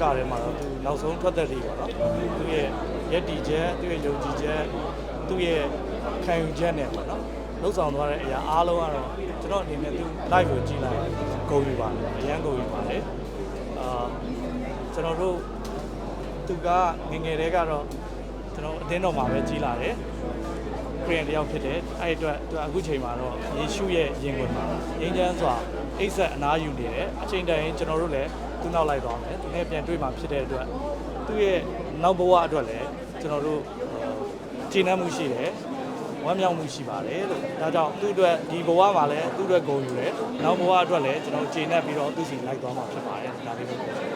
ညာလောကထဲမှာတော့သူနောက်ဆုံးထွက်သက်လေးပေါ့နော်သူရဲ့ယက်တီချက်သူရဲ့ယုံကြည်ချက်သူရဲ့ခံယူချက်နဲ့ပေါ့နော်လှုပ်ဆောင်သွားတဲ့အရာအားလုံးကတော့ကျွန်တော်အနေနဲ့သူ live ကိုကြည့်လိုက်ဂုဏ်ယူပါတယ်အရန်ဂုဏ်ယူပါတယ်အာကျွန်တော်တို့သူကငယ်ငယ်တည်းကတော့ကျွန်တော်အတင်းတော်မှာပဲကြီးလာတယ်ခရီးတယောက်ဖြစ်တယ်အဲ့ဒီအတွက်သူအခုချိန်မှာတော့ယေရှုရဲ့ယင်ဝင်မှာငြိမ်းချမ်းစွာအိတ်ဆက်အနားယူနေတယ်အချိန်တိုင်းကျွန်တော်တို့လည်း သူ့နောက်လိုက်သွားမယ်သူနဲ့ပြန်တွေ့မှာဖြစ်တဲ့အတွက်သူ့ရဲ့နောက်ဘဝအတွက်လည်းကျွန်တော်တို့ကျေနပ်မှုရှိတယ်ဝမ်းမြောက်မှုရှိပါတယ်လို့ဒါကြောင့်သူ့အတွက်ဒီဘဝမှာလည်းသူ့အတွက်ဂုဏ်ယူတယ်နောက်ဘဝအတွက်လည်းကျွန်တော်ကျေနပ်ပြီးတော့သူ့စီလိုက်သွားမှာဖြစ်ပါတယ်ဒါလေးပဲ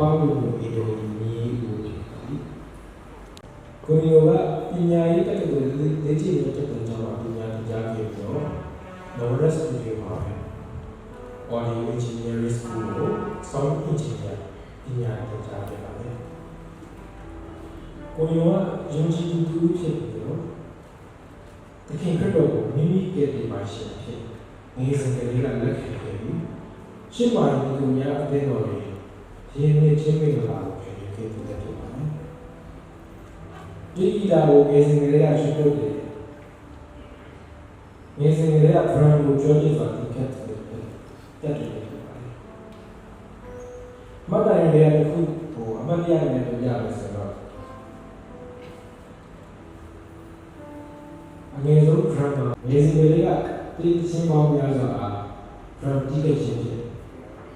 ပါမှုကိုအေတော်ကြီးမြေဦးဖြစ်ပါသည်ကိုရီနိုကပညာရေးတက္ကသိုလ်လေ့ကျင့်ရေးတက္ကသိုလ်ကျောင်းမှာပညာသင်ကြားခဲ့ပြီးတော့ Norris Studio မှာပဲ Audio Engineering School ကို Sound Engineer ပညာသင်ကြားခဲ့ပါတယ်။ကိုရောကယုံကြည်သူတစ်ဦးဖြစ်ပြီးတော့တခင်ခရစ်တော်ကိုမိမိရဲ့ဒီမှာရှင်ဖြစ်ငယ်စဉ်ကလေးကလက်ခံခဲ့ပြီးရှင်းပါရင်သူများအသိတော်တွေရင်းနှီးချင်းမိလာကိုခံယူခဲ့တဲ့ဖြစ်ပါတယ်။ဒီဤတာကိုငယ်စဉ်ကလေးကရှိထုတ်တယ်ငယ်စဉ်ကလေးက brand ကိုကြောကြည့်စွာတင်ခတ်တယ်တက်တယ်ဖြစ်ပါတယ်။ မတ်တိုင်ရဲ့တစ်ခုဟိုအမတ်တရားနဲ့ပြောရမယ်ဆိုတော့အငယ်ဆုံး brand မှာငယ်စဉ်ကလေးကတိတိချင်းပေါင်းများစွာအား brand တိကျချင်းဖြစ်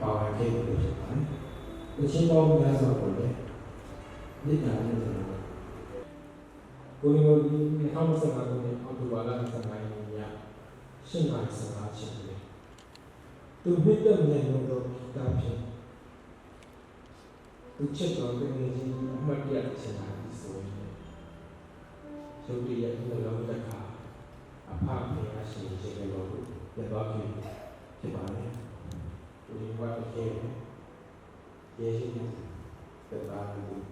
ပါဝင်ခဲ့တယ်ဖြစ်ပါတယ်။ဒီချင်းပေါင်းများစွာကိုလည်းဒီကနေ့ဆိုတော့ကိုယ်တို့ဒီ2015ခုနှစ်အောက်တိုဘာလ15ရက်နေ့ည8:15ချိန်တွင်သူနှစ်သက်မြတ်လို့တော့တာဖြစ် သူချက်တော်ပြင်နေခြင်းအမှတ်ရချင်တာဒီဆိုရင်ရုပ်ရည်နှလုံးလက်ခါအဖဖေအရှိစေကြလို့လက်ပါပြီဖြစ်ပါလေသူဒီဘဝတကယ်ယေရှုတဲ့ပါလို့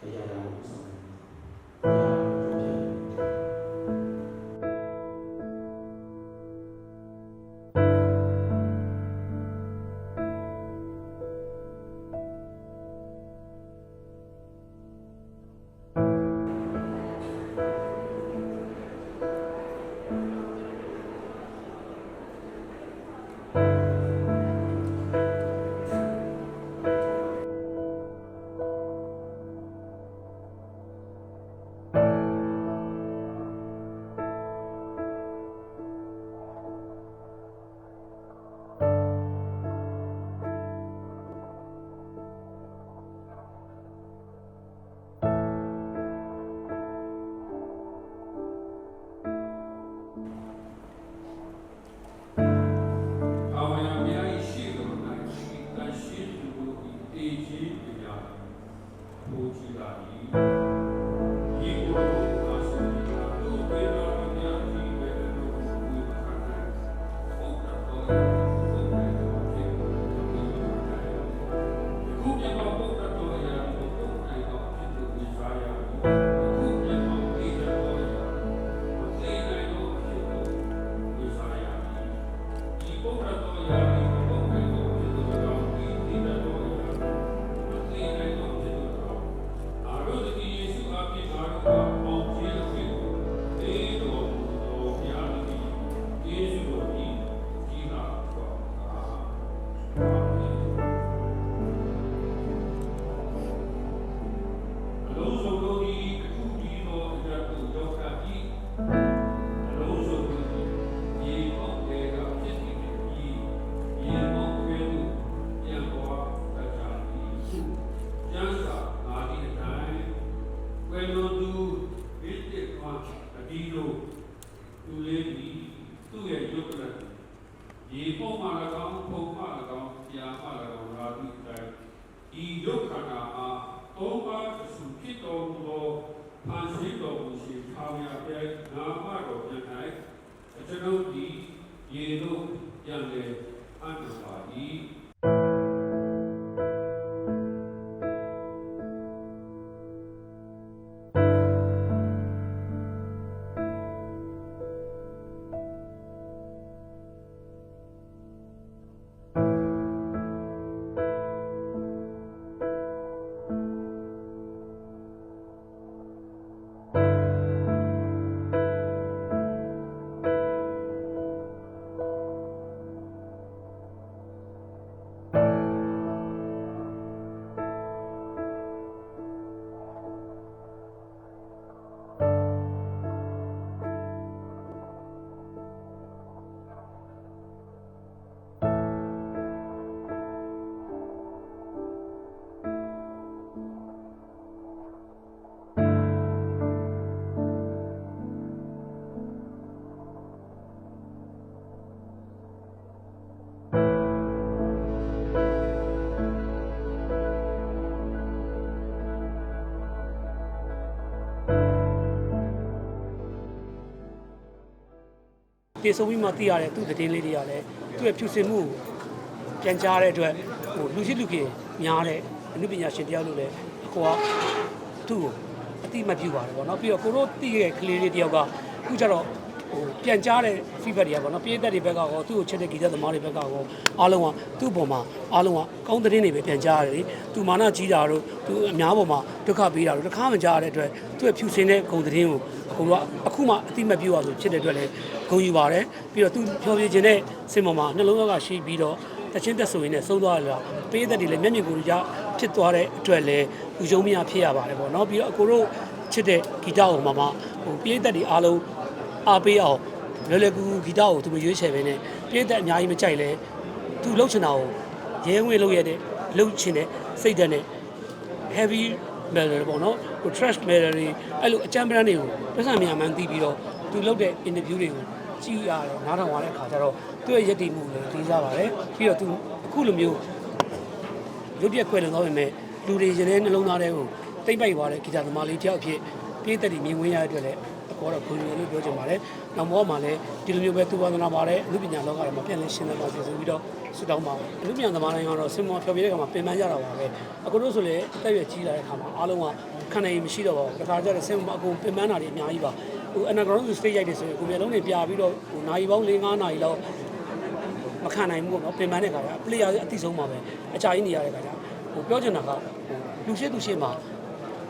အရာရာကိုဆောင်တယ် နာမတော်ပြန်၌အကျွန်ုပ်သည်ရေတို့ပြန်လေအံ့ပါ၏ တေဆုံးပြီးမှသိရတဲ့သူ့သတင်းလေးတွေကလည်းသူ့ရဲ့ဖြူစင်မှုကိုပြန်ကြားတဲ့အတွက်ဟိုလူရှိလူကြီးများတဲ့အနုပညာရှင်တယောက်လို့လည်းအခေါ်ကသူ့ကိုအတိမတ်ပြုပါတယ်ပေါ့နော်ပြီးတော့ကိုတို့သိရဲ့ကလေးလေးတယောက်ကအခုကျတော့ ဟိုပြန်ကြားတဲ့ feedback တွေကပေါ့နော်ပြည်သက်တွေဘက်ကရောသူ့ကိုချစ်တဲ့ဂီတသမားတွေဘက်ကရောအားလုံးကသူ့အပေါ်မှာအားလုံးကကောင်းသတင်းတွေပဲပြန်ကြားရတယ်လေသူမာနကြီးတာတို့သူအများပေါ်မှာဒုက္ခပေးတာတို့တစ်ခါမှကြားရတဲ့အတွက်သူ့ရဲ့ဖြူစင်တဲ့ဂုံသတင်းကိုအကုန်လုံးကအခုမှအတိမတ်ပြုရဆိုဖြစ်တဲ့အတွက်လည်းဂုဏ်ယူပါတယ်ပြီးတော့သူဖြောပြခြင်းတဲ့စင်ပေါ်မှာနှလုံးသားကရှိပြီးတော့တချင်းတက်ဆိုရင်လည်းသုံးသွားရလားပေးသက်တွေလည်းမျက်မြင်ကိုယ်ကြဖြစ်သွားတဲ့အတွက်လည်းဥယုံမရဖြစ်ရပါတယ်ပေါ့နော်ပြီးတော့အကိုတို့ချစ်တဲ့ဂီတကိုမှမှဟိုပေးသက်တွေအားလုံး အားပေးအောင်လွယ်လွယ်ကူကူဂီတကိုသူမရွေးချယ်ပဲနဲ့ပေးသက်အများကြီးမကြိုက်လဲသူလှုပ်ချင်တာကိုရဲဝဲလှုပ်ရတဲ့လှုပ်ချင်တဲ့စိတ်ဓာတ်နဲ့ heavy metal ပေါ့နော်ဟို trash metal တွေအဲ့လိုအကြမ်းပန်းတွေကိုပတ်စံမြန်မှန်းသိပြီးတော့သူလုပ်တဲ့ interview တွေကိုကြည့်ရတယ်နားထောင်ရတဲ့အခါကျတော့သူ့ရဲ့ယက်တီမှုကိုလေးစားပါတယ်ပြီးတော့သူအခုလိုမျိုးရုပ်ပြက်ခွဲလွန်သွားပေမဲ့လူတွေရင်ထဲနှလုံးသားထဲကိုတိမ့်ပိုက်သွားတဲ့ဂီတသမားလေးတယောက်အဖြစ်ပြည်သက်တွေမြင်ဝင်ရတဲ့အတွက်လည်း အကောတော့ခွင့်ရလို့ပြောချင်ပါတယ်။နောက်ဘောမှာလည်းဒီလိုမျိုးပဲသူဝါသနာပါတယ်အမှုပညာလောကထဲမှာပြန်လည်ရှင်းလင်းပါစေဆိုပြီးတော့ဆုတောင်းပါအမှုပညာသမားတိုင်းကတော့စင်မောဖျော်ပြတဲ့အခါမှာပြင်ပန်းကြတာပါပဲ။အခုတို့ဆိုလည်းအသက်အရွယ်ကြီးလာတဲ့အခါမှာအားလုံးကခံနိုင်ရင်မရှိတော့ပါဘူး။တခါကျတော့စင်မောအကုန်ပြင်ပန်းတာတွေအများကြီးပါ။ဟို underground stage ရိုက်တယ်ဆိုရင်ကိုမျိုးလုံးတွေပြပြီးတော့ဟိုနိုင်ပေါင်း၄၅နာရီလောက်မခံနိုင်ဘူးပေါ့နော်ပြင်ပန်းတဲ့ခါကျပလေယာအတိဆုံးပါပဲအချာကြီးနေရတဲ့ခါကျဟိုပြောချင်တာကဟိုလူရှိသူရှိမှာ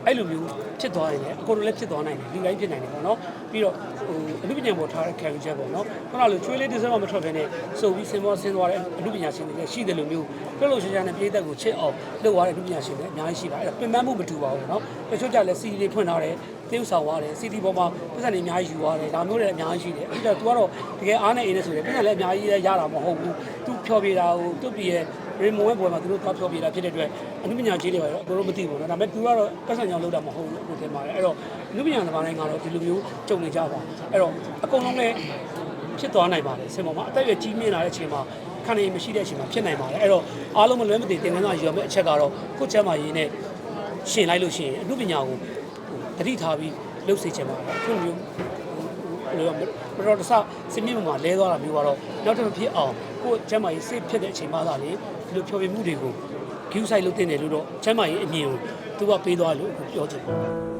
အဲ့လိုမျိုးဖြစ်သွားရင်လည်းအကုန်လုံးလည်းဖြစ်သွားနိုင်တယ်လူတိုင်းဖြစ်နိုင်တယ်ပေါ့နော်ပြီးတော့ဟိုအမှုပညာပေါ်ထားတဲ့ခံယူချက်ပေါ့နော်ခုနလိုချွေးလေးတစ်စက်မှမထွက်ဘဲနဲ့စုပ်ပြီးဆင်ပေါ်ဆင်းသွားတဲ့အမှုပညာရှင်တွေလည်းရှိတယ်လို့မျိုးပြလို့ရှိချင်တဲ့ပြည်သက်ကိုချစ်အောင်လုပ်သွားတဲ့အမှုပညာရှင်တွေအများကြီးရှိပါတယ်အဲ့ဒါပင်ပန်းမှုမတူပါဘူးနော်တချို့ကြလည်းစီဒီဖွင့်ထားတယ်တေးဥဆောင်သွားတယ်စီဒီပေါ်မှာပတ်စံတွေအများကြီးယူသွားတယ်ဒါမျိုးတွေအများကြီးရှိတယ်အဲ့ဒါ तू ကတော့တကယ်အားနဲ့အင်းနဲ့ဆိုတယ်ပတ်စံလည်းအများကြီးရတာမဟုတ်ဘူး तू ဖြောပြတာကိုသူ့ပြည် ရဲ့ရေမွေးပွဲမှာသူတို့သွားဖြောပြတာဖြစ်တဲ့အတွက်အနုပညာကြီးတွေကတော့အကုန်လုံးမသိဘူးเนาะဒါပေမဲ့ तू ကတော့ပတ်စံကြောင့်လုပ်တာမဟုတ်ဘူးလို့ထင်ပါတယ်အဲ့တော့အနုပညာသမားတိုင်းကတော့ဒီလိုမျိုးကြုံနေကြပါအဲ့တော့အကုန်လုံးလည်းဖြစ်သွားနိုင်ပါတယ်ဆင်ပေါ်မှာအသက်အရွယ်ကြီးမြင့်လာတဲ့အချိန်မှာခံနေမရှိတဲ့အချိန်မှာဖြစ်နိုင်ပါတယ်အဲ့တော့အားလုံးမလွဲမသွေတင်ကန်းစာရွေမဲ့အချက်ကတော့ကိုယ့်ချမ်းမာရေးနဲ့ရှင်လိုက်လို့ရှိရင်အနုပညာကိုတတိထားပြီးလှုပ်စေချင်ပါတယ်ခုလိုမျိုး ဘယ်လိုမတော်တဆစင်မြင့်မှာလဲသွားတာမျိုးကတော့နောက်တစ်မဖြစ်အောင်ကိုယ်ကျမ်းမာရေးစိတ်ဖြစ်တဲ့အချိန်မှသာလေ ဒီလိုဖြောပြမှုတွေကို view site လုပ်တင်တယ်လို့တော့ကျမ်းမာရေးအမြင်ကိုသူကပေးသွားလို့အခုပြောချင်တယ်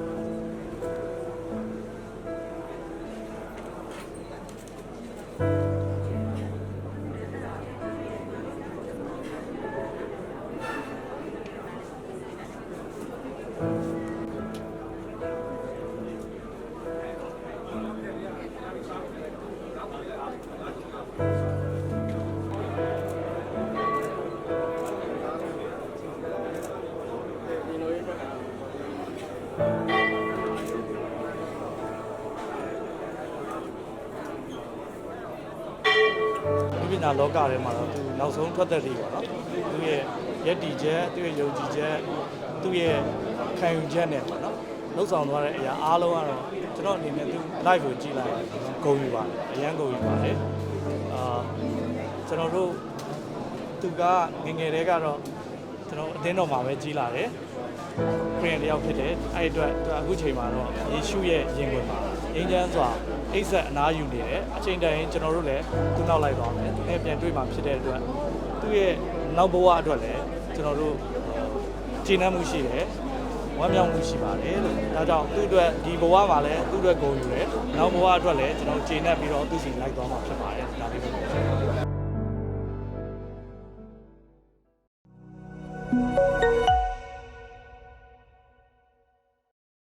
ပညာလောကထဲမှာတော့သူနောက်ဆုံးထွက်သက်လေးပေါ့နော်သူရဲ့ယက်တီချက်သူရဲ့ယုံကြည်ချက်သူရဲ့ခံယူချက်နဲ့ပေါ့နော်လှုပ်ဆောင်သွားတဲ့အရာအားလုံးကတော့ကျွန်တော်အနေနဲ့သူ live ကိုကြည့်လိုက်ဂုဏ်ယူပါတယ်အရန်ဂုဏ်ယူပါတယ်အာကျွန်တော်တို့သူကငယ်ငယ်တည်းကတော့ကျွန်တော်အသင်းတော်မှာပဲကြီးလာတယ်ခရင်တယောက်ဖြစ်တယ်အဲ့ဒီအတွက်သူကအခုချိန်မှာတော့ယေရှုရဲ့ယင်ဝင်မှာငြိမ်းချမ်းစွာ အိပ်ဆက်အနားယူနေတယ်အချိန်တန်ရင်ကျွန်တော်တို့လည်းသူ့နောက်လိုက်သွားမယ်သူနဲ့ပြန်တွေ့မှာဖြစ်တဲ့အတွက်သူ့ရဲ့နောက်ဘဝအတွက်လည်းကျွန်တော်တို့ကျေနပ်မှုရှိတယ်ဝမ်းမြောက်မှုရှိပါတယ်လို့ဒါကြောင့်သူ့အတွက်ဒီဘဝမှာလည်းသူ့အတွက်ဂုဏ်ယူတယ်နောက်ဘဝအတွက်လည်းကျွန်တော်ကျေနပ်ပြီးတော့သူ့စီလိုက်သွားမှာဖြစ်ပါတယ်ဒါလေးပဲ